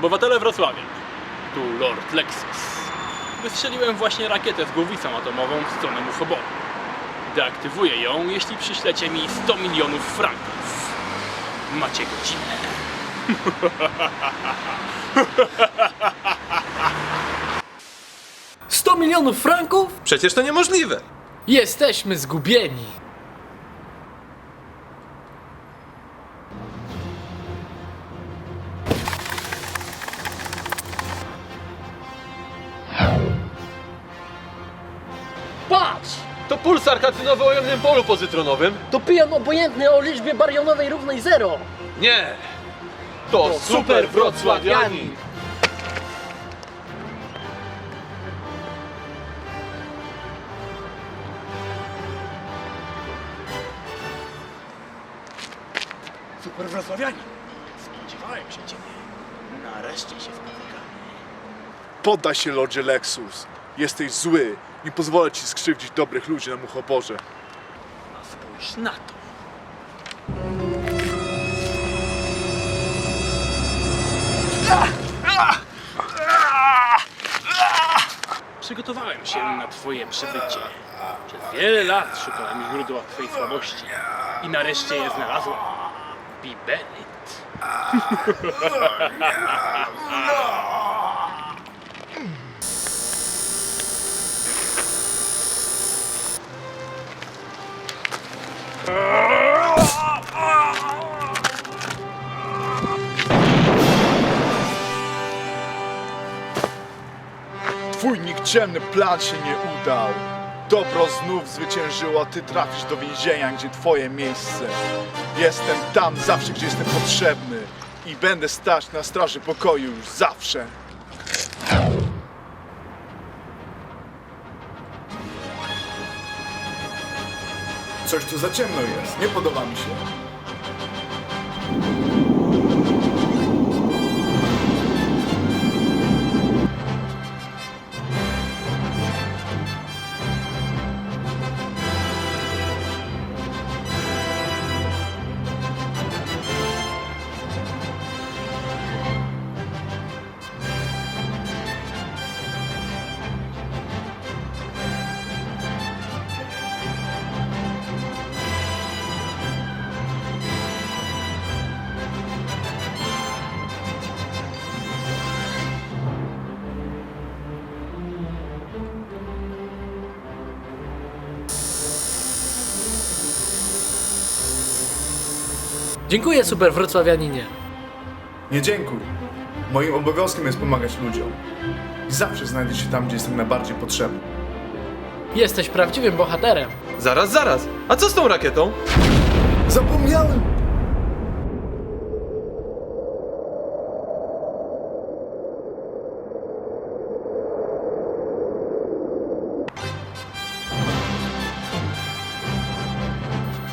Obywatele Wrocławia. Tu Lord Lexus. Wystrzeliłem właśnie rakietę z głowicą atomową w stronę Muchoboru. Deaktywuję ją, jeśli przyślecie mi 100 milionów franków. Macie godzinę. 100 milionów franków? Przecież to niemożliwe. Jesteśmy zgubieni. Patrz! To pulsar katynowy o jemnym polu pozytronowym? To pion obojętny o liczbie barionowej równej zero. Nie! To, super wrocławianin! Super Wrocławianie. Spodziewałem się Ciebie. Nareszcie się spotykamy. Poddaj się, Lordzie Lexus. Jesteś zły. Nie pozwolę ci skrzywdzić dobrych ludzi na Muchoborze. A spójrz na to. Przygotowałem się na Twoje przybycie. Przez wiele lat szukałem źródła Twojej słabości. I nareszcie je znalazłem. Bibelit. Twój nikczemny plan się nie udał. Dobro znów zwyciężyło, ty trafisz do więzienia, gdzie twoje miejsce. Jestem tam zawsze, gdzie jestem potrzebny. I będę stać na straży pokoju już zawsze. Coś tu za ciemno jest, nie podoba mi się. Dziękuję, super wrocławianinie. Nie dziękuj. Moim obowiązkiem jest pomagać ludziom. I zawsze znajdę się tam, gdzie jestem najbardziej potrzebny. Jesteś prawdziwym bohaterem. Zaraz, zaraz. A co z tą rakietą? Zapomniałem!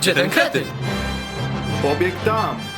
Gdzie ten kretyn? Pobieg tam!